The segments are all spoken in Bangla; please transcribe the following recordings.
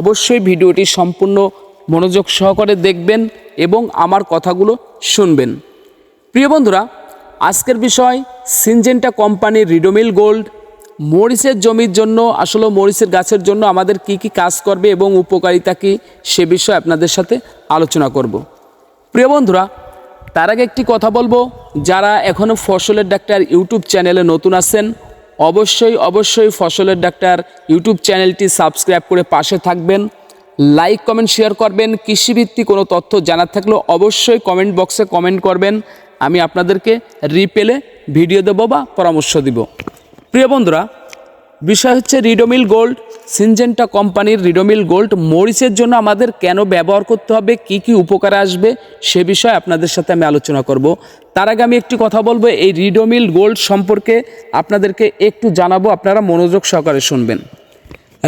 অবশ্যই ভিডিওটি সম্পূর্ণ মনোযোগ সহকারে দেখবেন এবং আমার কথাগুলো শুনবেন। প্রিয় বন্ধুরা, আজকের বিষয় সিনজেন্টা কোম্পানির রিডোমিল গোল্ড। মরিচের জমির জন্য, আসলে মরিচের গাছের জন্য আমাদের কি কি কাজ করবে এবং উপকারিতা কী সে বিষয়ে আপনাদের সাথে আলোচনা করব। প্রিয় বন্ধুরা, তার আগে একটি কথা বলব। যারা এখনও ফসলের ডাক্তার ইউটিউব চ্যানেলে নতুন আছেন অবশ্যই অবশ্যই ফসলের ডাক্তার ইউটিউব চ্যানেলটি সাবস্ক্রাইব করে পাশে থাকবেন। লাইক, কমেন্ট, শেয়ার করবেন। কৃষিভিত্তিক কোনো তথ্য জানার থাকলেও অবশ্যই কমেন্ট বক্সে কমেন্ট করবেন। আমি আপনাদেরকে রিপেলে ভিডিও দেবো বা পরামর্শ দিব। প্রিয় বন্ধুরা বিষয় হচ্ছে রিডোমিল গোল্ড সিনজেন্টা কোম্পানির রিডোমিল গোল্ড মরিচের জন্য আমাদের কেন ব্যবহার করতে হবে, কি কি উপকার আসবে, সে বিষয়ে আপনাদের সাথে আমি আলোচনা করব। তার আগে আমি একটি কথা বলব, এই রিডোমিল গোল্ড সম্পর্কে আপনাদেরকে একটু জানাব, আপনারা মনোযোগ সহকারে শুনবেন।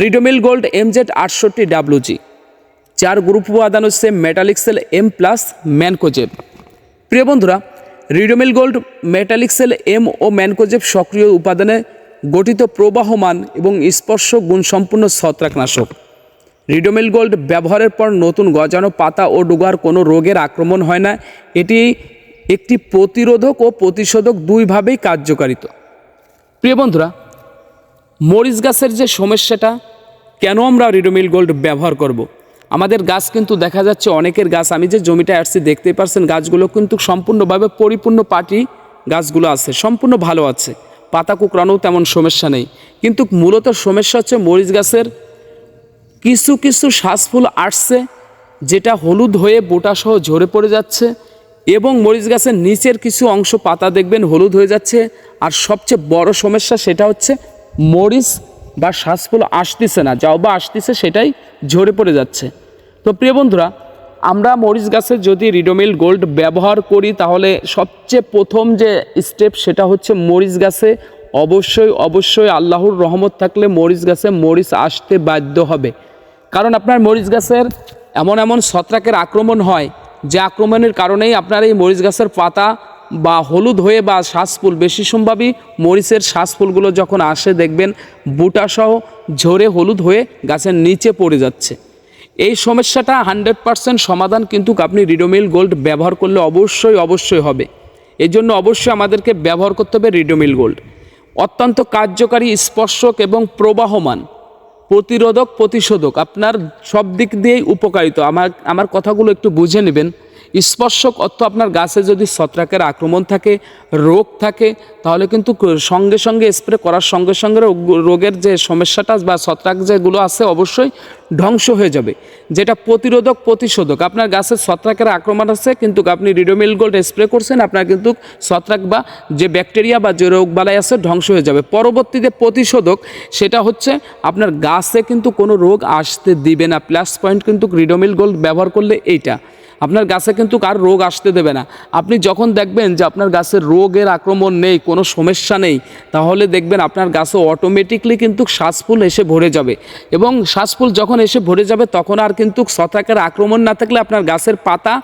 রিডোমিল গোল্ড এমজেড আটষট্টি ডাব্লুজি চার গ্রুপ উপাদান হচ্ছে মেটালিক্সেল এম প্লাস ম্যানকোজেব প্রিয় বন্ধুরা রিডোমিল গোল্ড মেটালিক্সেল এম ও ম্যানকোজেব সক্রিয় উপাদানে গঠিত প্রবাহমান এবং স্পর্শ গুণসম্পন্ন ছত্রাকনাশক। রিডোমিল গোল্ড ব্যবহারের পর নতুন গজানো পাতা ও ডুগার কোনো রোগের আক্রমণ হয় না। এটি একটি প্রতিরোধক ও প্রতিষেধক দুইভাবেই কার্যকারিত। প্রিয় বন্ধুরা, মরিচ গাছের যে সমস্যাটা, কেন আমরা রিডোমিল গোল্ড ব্যবহার করব। আমাদের গাছ কিন্তু দেখা যাচ্ছে অনেকের গাছ, আমি যে জমিটা আসছি দেখতেই পারছেন, গাছগুলো কিন্তু সম্পূর্ণভাবে পরিপূর্ণ পাটি গাছগুলো আছে, সম্পূর্ণ ভালো আছে। পাতা কুকরানো তেমন সমস্যা নেই। কিন্তু মূলত সমস্যা হচ্ছে মরিচ গাছের কিছু কিছু শ্বাসফুল আসছে, যেটা হলুদ হয়ে বোটাসহ ঝরে পড়ে যাচ্ছে এবং মরিচ গাছের নিচের কিছু অংশ পাতা দেখবেন হলুদ হয়ে যাচ্ছে। আর সবচেয়ে বড় সমস্যা সেটা হচ্ছে মরিচ বা শ্বাসফুল আসতেছে না যাও বা আসতেছে সেটাই ঝরে পড়ে যাচ্ছে। তো প্রিয় বন্ধুরা আমরা মরিচ গাছে যদি রিডোমিল গোল্ড ব্যবহার করি, তাহলে সবচেয়ে প্রথম যে স্টেপ সেটা হচ্ছে মরিচ গাছে। অবশ্যই অবশ্যই আল্লাহর রহমত থাকলে মরিচ গাছে মরিচ আসতে বাধ্য হবে। কারণ আপনার মরিচ গাছের এমন এমন ছত্রাকের আক্রমণ হয়, যে আক্রমণের কারণেই আপনার এই মরিচ গাছের পাতা বা হলুদ হয়ে বা শ্বাসফুল, বেশি সম্ভাবী মরিচের শ্বাসফুলগুলো যখন আসে, দেখবেন বুটাসহ ঝরে হলুদ হয়ে গাছের নিচে পড়ে যাচ্ছে। এই সমস্যাটা হান্ড্রেড পারসেন্ট সমাধান কিন্তু আপনি রিডোমিল গোল্ড ব্যবহার করলে অবশ্যই অবশ্যই হবে। এই জন্য অবশ্যই আমাদেরকে ব্যবহার করতে হবে রিডোমিল গোল্ড অত্যন্ত কার্যকারী, স্পর্শক এবং প্রবাহমান, প্রতিরোধক, প্রতিশোধক। আপনার সব দিক দিয়েই উপকারিত। আমার আমার কথাগুলো একটু বুঝে নেবেন। স্পর্শক অর্থ আপনার গাছে যদি ছত্রাকের আক্রমণ থাকে, রোগ থাকে, তাহলে কিন্তু সঙ্গে সঙ্গে স্প্রে করার সঙ্গে সঙ্গে রোগের যে সমস্যাটা বা ছত্রাক যেগুলো আছে অবশ্যই ধ্বংস হয়ে যাবে। যেটা প্রতিরোধক, প্রতিশোধক। আপনার গাছের ছত্রাকের আক্রমণ আছে, কিন্তু আপনি রিডোমিল গোল্ড স্প্রে করছেন, আপনার কিন্তু ছত্রাক বা যে ব্যাকটেরিয়া বা যে রোগ বালাই আছে ধ্বংস হয়ে যাবে। পরবর্তীতে প্রতিশোধক, সেটা হচ্ছে আপনার গাছে কিন্তু কোনো রোগ আসতে দিবে না। প্লাস পয়েন্ট কিন্তু রিডোমিল গোল্ড ব্যবহার করলে এইটা। আপনার গাছে কিন্তু কার রোগ আসতে দেবে না। আপনি যখন দেখবেন যে আপনার গাছের রোগের আক্রমণ নেই, কোনো সমস্যা নেই, তাহলে দেখবেন আপনার গাছে অটোমেটিকলি কিন্তু শ্বাসফুল এসে ভরে যাবে। এবং শ্বাসফুল যখন এসে ভরে যাবে, তখন আর কিন্তু ছত্রাকের আক্রমণ না থাকলে আপনার গাছের পাতা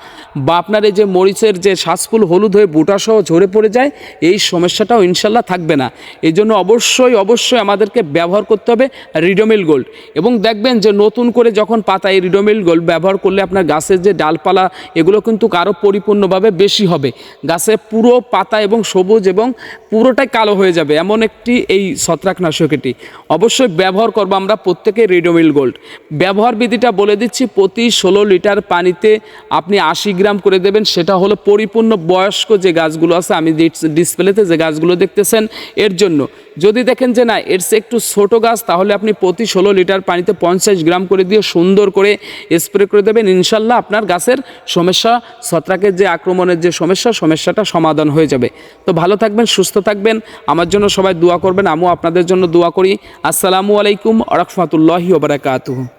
বা আপনার এই যে মরিচের যে শ্বাসফুল হলুদ হয়ে বুটাসহ ঝরে পড়ে যায়, এই সমস্যাটাও ইনশাল্লাহ থাকবে না। এই জন্য অবশ্যই অবশ্যই আমাদেরকে ব্যবহার করতে হবে রিডোমিল গোল্ড এবং দেখবেন যে নতুন করে যখন পাতা এই রিডোমিল গোল্ড ব্যবহার করলে আপনার গাছের যে ডালপালা এগুলো কিন্তু আরও পরিপূর্ণভাবে বেশি হবে। গাছে পুরো পাতা এবং সবুজ এবং পুরোটাই কালো হয়ে যাবে, এমন একটি এই ছত্রাকনাশক এটি। অবশ্যই ব্যবহার করব আমরা প্রত্যেকে রিডোমিল গোল্ড। ব্যবহার বিধিটা বলে দিচ্ছি, প্রতি ষোলো লিটার পানিতে আপনি আশি গ্রাম করে দেবেন, সেটা হলো পরিপূর্ণ বয়স্ক যে গাছগুলো আছে, আমি ডিসপ্লেতে যে গাছগুলো দেখতেছেন, এর জন্য। যদি দেখেন যে না, এর চেয়ে একটু ছোট গাছ, তাহলে আপনি প্রতি ষোলো লিটার পানিতে পঞ্চাশ গ্রাম করে দিয়ে সুন্দর করে স্প্রে করে দেবেন। ইনশাল্লাহ আপনার গাছের সমস্যা, ছত্রাকের যে আক্রমণের যে সমস্যা, সমস্যাটা সমাধান হয়ে যাবে। তো ভালো থাকবেন, সুস্থ থাকবেন। আমার জন্য সবাই দোয়া করবেন, আমিও আপনাদের জন্য দোয়া করি। আসসালামু আলাইকুম রহমতুল্লাহি ওবরাকাতুহু